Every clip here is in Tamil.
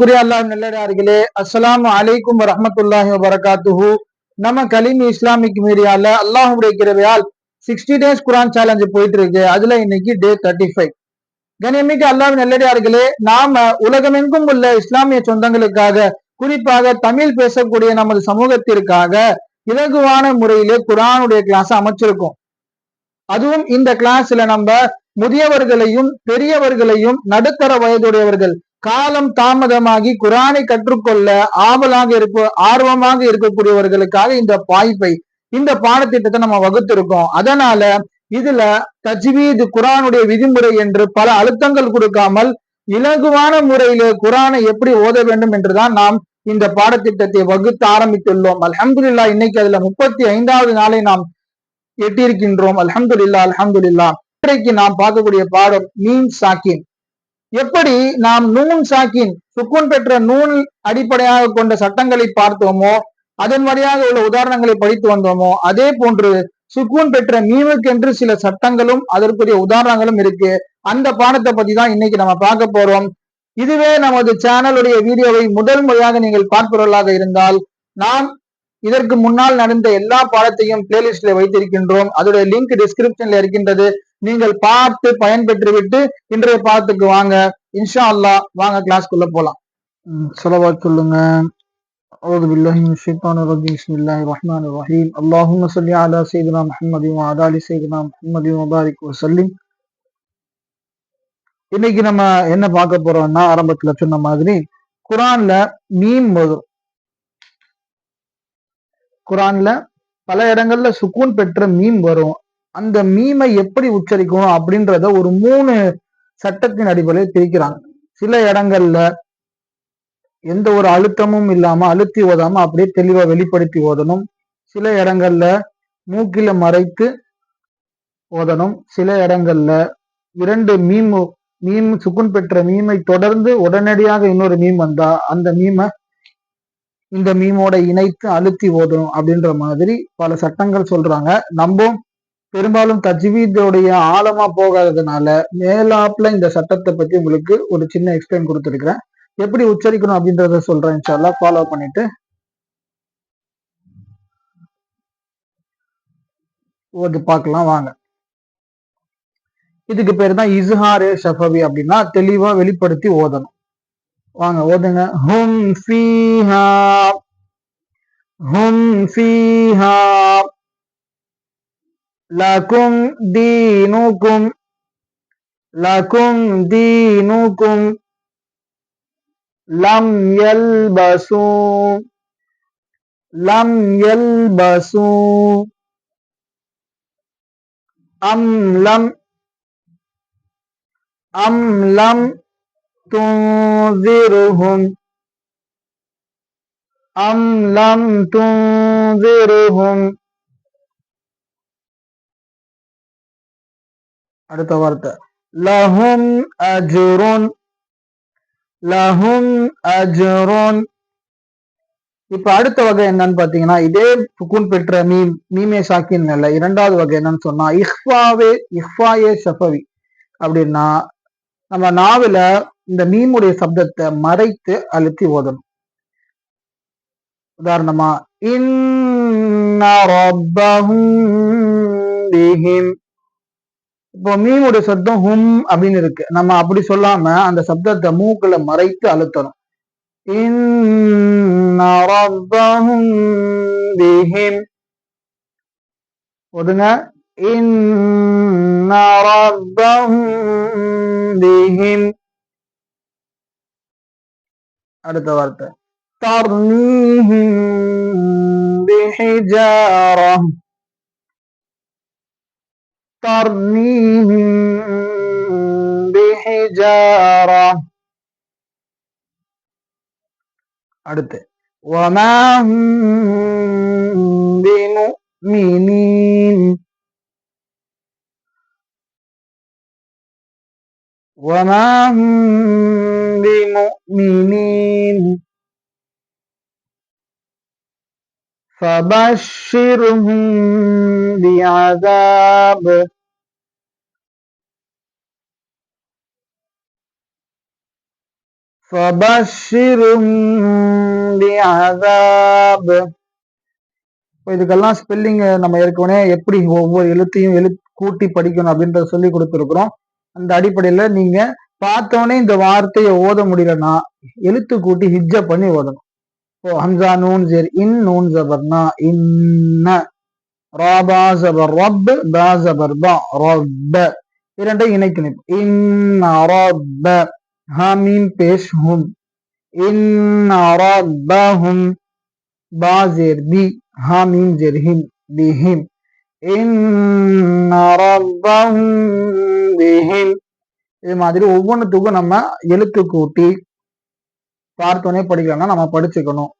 அன்பிற்குரிய அல்லாஹ் நல்லடியார்களே அஸ்லாம் அலைக்கும் வரமத்துல்லாஹி வபரகாத்துஹு. நம்ம கலீம் இஸ்லாமிக் மீடியால அல்லாஹுடைய கிரவையால் சிக்ஸ்டி டேஸ் குரான் சேலஞ்சு போயிட்டு இருக்கு அதுல இன்னைக்கு டே தேர்ட்டி ஃபைவ் கனியமிக்க அல்லாஹ் நல்லடியார்களே நாம உலகமெங்கும் உள்ள இஸ்லாமிய சொந்தங்களுக்காக குறிப்பாக தமிழ் பேசக்கூடிய நமது சமூகத்திற்காக இலகுவான முறையிலே குரானுடைய கிளாஸ் அமைச்சிருக்கோம். அதுவும் இந்த கிளாஸ்ல நம்ம முதியவர்களையும் பெரியவர்களையும் நடுத்தர வயதுடையவர்கள் காலம் தாமதமாகி குரானை கற்றுக்கொள்ள ஆவலாக இருப்ப ஆர்வமாக இருக்கக்கூடியவர்களுக்காக இந்த பாய்ப்பை இந்த பாடத்திட்டத்தை நம்ம வகுத்திருக்கோம். அதனால இதுல தஜ்வீது குரானுடைய விதிமுறை என்று பல அழுத்தங்கள் கொடுக்காமல் இலகுவான முறையில குரானை எப்படி ஓத வேண்டும் என்றுதான் நாம் இந்த பாடத்திட்டத்தை வகுத்து ஆரம்பித்துள்ளோம். அலமதுல்லா இன்னைக்கு அதுல முப்பத்தி ஐந்தாவது நாளை நாம் எட்டியிருக்கின்றோம். அலமதுல்லா அலமதுல்லா இன்றைக்கு நாம் பார்க்கக்கூடிய பாடம் மீன் சாக்கின். எப்படி நாம் நூன் சாக்கின் சுக்குன் பெற்ற நூல் அடிப்படையாக கொண்ட சட்டங்களை பார்த்தோமோ அதன் வழியாக உள்ள உதாரணங்களை படித்து வந்தோமோ அதே போன்று சுக்குன் பெற்ற மீமுக்கென்று சில சட்டங்களும் அதற்குரிய உதாரணங்களும் இருக்கு. அந்த பாடத்தை பத்தி தான் இன்னைக்கு நம்ம பார்க்க போறோம். இதுவே நமது சேனலுடைய வீடியோவை முதல் முறையாக நீங்கள் பார்ப்பவர்களாக இருந்தால் நாம் இதற்கு முன்னால் நடந்த எல்லா பாடத்தையும் பிளேலிஸ்ட்ல வைத்திருக்கின்றோம். அதோடைய லிங்க் டிஸ்கிரிப்ஷன்ல இருக்கின்றது. நீங்கள் பார்த்து பயன்பெற்று விட்டு இன்றைய பாடத்துக்கு வாங்க இன்ஷா அல்லாஹ் வாங்க கிளாஸ்க்குள்ள போலாம் சொல்லவா சொல்லுங்க أعوذ بالله من الشيطان الرجيم بسم الله الرحمن الرحيم اللهم صل على سيدنا محمد وعلى آل سيدنا محمد وبارك وسلم இன்னைக்கு நம்ம என்ன பார்க்க போறோம்னா ஆரம்பத்துல சொன்ன மாதிரி குரான்ல மீம் வரும் குரான்ல பல இடங்கள்ல சுக்கூன் பெற்ற மீம் வரும் அந்த மீமை எப்படி உச்சரிக்கணும் அப்படின்றத ஒரு மூணு சட்டத்தின் அடிப்படையில் பிரிக்கிறாங்க. சில இடங்கள்ல எந்த ஒரு அழுத்தமும் இல்லாம அழுத்தி ஓதாம அப்படியே தெளிவா வெளிப்படுத்தி ஓதணும். சில இடங்கள்ல மூக்கில மறைத்து ஓதணும். சில இடங்கள்ல இரண்டு மீம் மீம் சுக்குன் பெற்ற மீமை தொடர்ந்து உடனடியாக இன்னொரு மீம் வந்தா அந்த மீமை இந்த மீமோட இணைத்து அழுத்தி ஓதணும் அப்படின்ற மாதிரி பல சட்டங்கள் சொல்றாங்க. நம்ம பெரும்பாலும் தஜ்வீதோடைய ஆழமா போகாததுனால மேலாப்ல இந்த சட்டத்தை பத்தி உங்களுக்கு ஒரு சின்ன எக்ஸ்பிளைன் கொடுத்துருக்கிறேன். எப்படி உச்சரிக்கணும் அப்படின்றத சொல்றேன் இன்ஷால்லா ஃபாலோ பண்ணிட்டு. ஓது பார்க்கலாம் வாங்க. இதுக்கு பேர் தான் இஸ்ஹாரே ஷஃபவி அப்படின்னா தெளிவா வெளிப்படுத்தி ஓதணும். வாங்க ஓதுங்க. ஹும் ஃபீஹா. ஹும் ஃபீஹா. لكم دينكم لكم دينكم لم يلبسوا لم يلبسوا أم لم أم لم تنذرهم أم لم تنذرهم அடுத்த வார்த்தை. லஹும் அஜுருன். லஹும் அஜுருன். இப்ப அடுத்த வகை என்னன்னு பாத்தீங்கன்னா இதே சுக்குன் பெற்ற மீம் மீமே சாக்கின் இல்ல இரண்டாவது வகை என்னன்னு சொன்னா இஹ்வாவே இஹ்வாயே ஷஃபவி. அப்படின்னா நம்ம நாவில இந்த மீமுடைய சப்தத்தை மறைத்து அழுத்தி ஓதணும். உதாரணமா இன்ன ரப்பஹும் பிஹிம் இப்போ மீமுடைய சப்தம் ஹும் அப்படின்னு இருக்கு. நம்ம அப்படி சொல்லாம அந்த சப்தத்தை மூக்குல மறைத்து அழுத்தணும். ஒதுங்க. அடுத்த வார்த்தை. தர்மீஹிம் ترميهم بحجارة அடுத்து وما هم بمؤمنين وما هم بمؤمنين فبشرهم بعذاب فبشرهم بعذاب இப்போ இதுக்கெல்லாம் ஸ்பெல்லிங் நம்ம ஏற்கனவே எப்படி ஒவ்வொரு எழுத்தையும் எழு கூட்டி படிக்கணும் அப்படின்றத சொல்லி கொடுத்துருக்குறோம் அந்த அடிப்படையில நீங்க பார்த்தோன்னே இந்த வார்த்தையை ஓத முடியலன்னா எழுத்து கூட்டி ஹிஜ்ஜ பண்ணி ஓதணும் இப்போ ஹம்சா நூன் ஜெர் இன் நூன் ஜபர்னா இன்ன ராபா ஜபர் ரப் பா ஜபர் பா ரப்ப. இரண்டை இணைக்கணும் இன் ரப்ப. ஹமீம் பேஷ் ஹும் இன் ரப்பஹும். பா ஜெர் பி. ஹமீம் ஜெர் ஹிம் பிஹிம். இன் ரப்பஹும் பிஹிம். இது மாதிரி ஒவ்வொன்றுத்துக்கும் நம்ம எழுத்து கூட்டி பார்த்தோன்னே படிக்கலாம்னா நம்ம படிச்சுக்கணும்.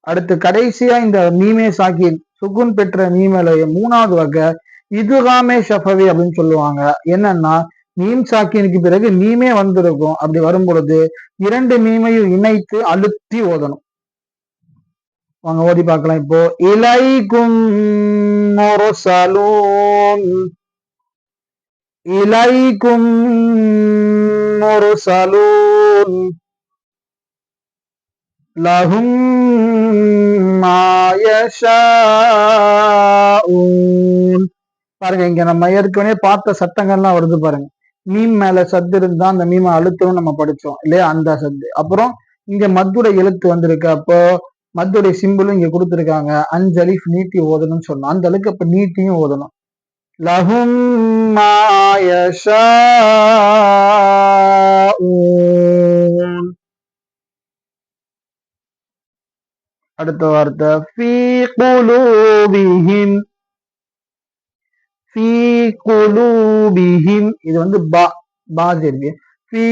அடுத்து கடைசியா இந்த மீமே சாக்கி சுகுன் பெற்ற மீமலைய மூணாவது வகை இதுகாமே ஷஃபவி அப்படின்னு சொல்லுவாங்க. என்னன்னா மீம் சாக்கியனுக்கு பிறகு மீமே வந்திருக்கும். அப்படி வரும் பொழுது இரண்டு மீமையும் இணைத்து அழுத்தி ஓதணும். வாங்க ஓதி பார்க்கலாம் இப்போ. இலைக்கும் கும் ஒரு சலூன் لهم ما يشاءون பாருங்க இங்க நம்ம ஏற்கனவே பார்த்த சத்தங்கள்லாம் வருது பாருங்க. மீம் மேல சத்து இருந்தா அந்த மீமை அழுத்தவும் நம்ம படிச்சோம் இல்லையா? அந்த சத்து. அப்புறம் இங்க மத்துடைய எழுத்து வந்திருக்கு. அப்போ மத்துடைய சிம்பிளும் இங்க கொடுத்துருக்காங்க. அஞ்சு அலிஃப் நீட்டி ஓதணும்னு சொன்னோம். அந்த அளவுக்கு அப்ப நீட்டியும் ஓதணும். லஹும் ஓ அடுத்த வார்த்தை ஃபீ குலூபிஹிம் ஃபீ குலூபிஹிம் இது வந்து பா பா இருக்கு ஃபீ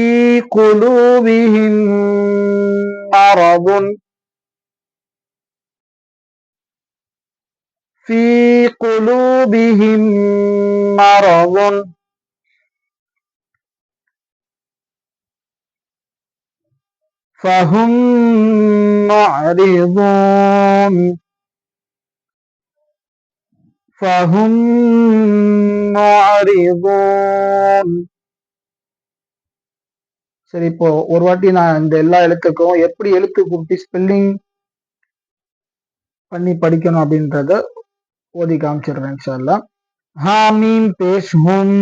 குலூபிஹிம் மரதுன் ஃபீ குலூபிஹிம் மரதுன் فهم معرضون فهم معرضون சரி இப்போ ஒரு வாட்டி நான் இந்த எல்லா எழுத்துக்கும் எப்படி எழுத்து கூட்டி ஸ்பெல்லிங் பண்ணி படிக்கணும் அப்படின்றத ஓதி காமிச்சிடுறேன் இன்ஷால்லா ஹாமீம் பேஷ் ஹும்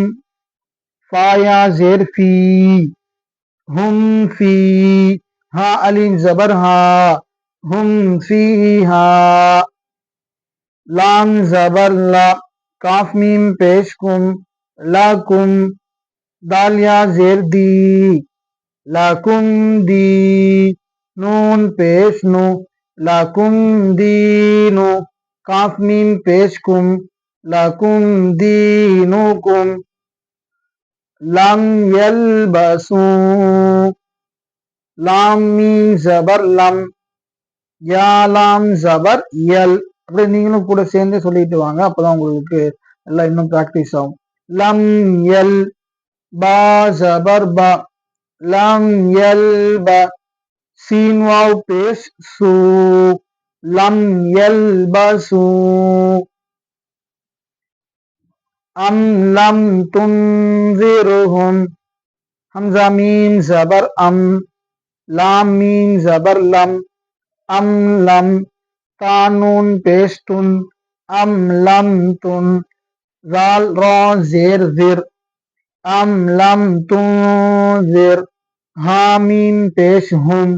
ஃபாயா ஜேர் ஃபீ ஹும் ஃபீ ஹா அலின் ஜபர் ஹா ஹும் ஃபீஹா லாம் ஜபர் லா காஃப் மீம் பேஷ் கும் லகும் தாலியா ஜேர் தி லகும் தி நூன் பேஷ் நு லகும் தீனு காஃப் மீம் பேஷ் கும் லகும் தீனுக்கும் லம் யல்பசூ லாம் மீம் ஜபர் லம். யா லாம் ஜபர் யல். அப்படி நீங்களும் கூட சேர்ந்து சொல்லிட்டு வாங்க அப்பதான் உங்களுக்கு எல்லாம் இன்னும் பிராக்டிஸ் ஆகும். லம் எல் பா ஜபர் பா. லம் எல் ப. சீன் வாவ் பேஸ் சூ. லம் எல் ப சு. அம் லம் துன்சிருஹும் ஹம்சா மீம் ஜபர் அம். லாம் மீம் ஜபர் லம் அம் லம் தானூன் பேஸ்துன் அம் லம் துன் ஜால் ரா ஜேர் ஜிர் அம் லம் துன்சிர் ஹாமீம் பேஷ் ஹும்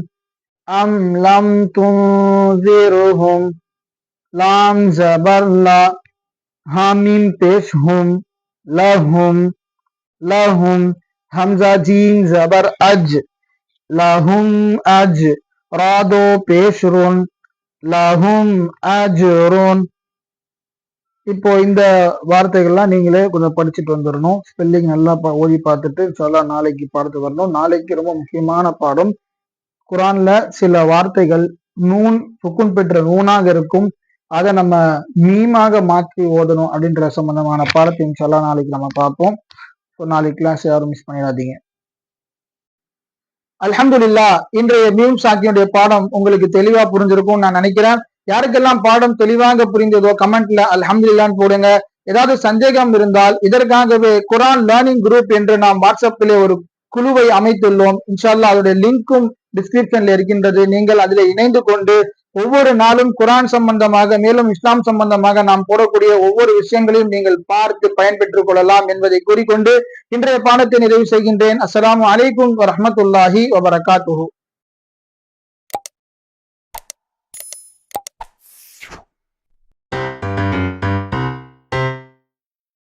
அம் லம் துன்சிருஹும் லாம் ஜபர் லா ஹாமீம் பேஷ் ஹும் லஹும் லஹும் ஹம்சா ஜீம் ஜபர் அஜ் லஹும் அஜ் ராதோ பேஷ்ருன் லஹும் அஜ்ருன் இப்போ இந்த வார்த்தைகள்லாம் நீங்களே கொஞ்சம் படிச்சுட்டு வந்துடணும் ஸ்பெல்லிங் நல்லா பா- ஓதி பார்த்துட்டு சொல்ல நாளைக்கு பாடத்துக்கு வரணும் நாளைக்கு ரொம்ப முக்கியமான பாடம் குரான்ல சில வார்த்தைகள் நூன் சுக்குன் பெற்ற நூனாக இருக்கும். அதை நம்ம மீமாக மாற்றி ஓதணும் அப்படின்ற சம்பந்தமான பாடத்தை இன்ஷால்லா நாளைக்கு நம்ம பார்ப்போம் ஸோ நாளைக்கு கிளாஸ் யாரும் மிஸ் பண்ணிடாதீங்க. அல்ஹம்துலில்லா இன்றைய மீம் சாக்கியுடைய பாடம் உங்களுக்கு தெளிவா புரிஞ்சிருக்கும் நான் நினைக்கிறேன். யாருக்கெல்லாம் பாடம் தெளிவாக புரிந்ததோ கமெண்ட்ல அலமதுல்லான்னு போடுங்க. ஏதாவது சந்தேகம் இருந்தால் இதற்காகவே குரான் லேர்னிங் குரூப் என்று நாம் வாட்ஸ்அப்பிலே ஒரு குழுவை அமைத்துள்ளோம். இன்ஷால்லா அதோடைய லிங்க்கும் டிஸ்கிரிப்ஷன்ல இருக்கின்றது. நீங்கள் அதில் இணைந்து கொண்டு ஒவ்வொரு நாளும் குரான் சம்பந்தமாக மேலும் இஸ்லாம் சம்பந்தமாக நாம் போடக்கூடிய ஒவ்வொரு விஷயங்களையும் நீங்கள் பார்த்து பயன்பெற்றுக் கொள்ளலாம் என்பதை கூறிக்கொண்டு இன்றைய பாடத்தை நிறைவு செய்கின்றேன். அஸ்லாம் அலைக்கும் வரமத்துல்லாஹி வபரகாத்துஹு.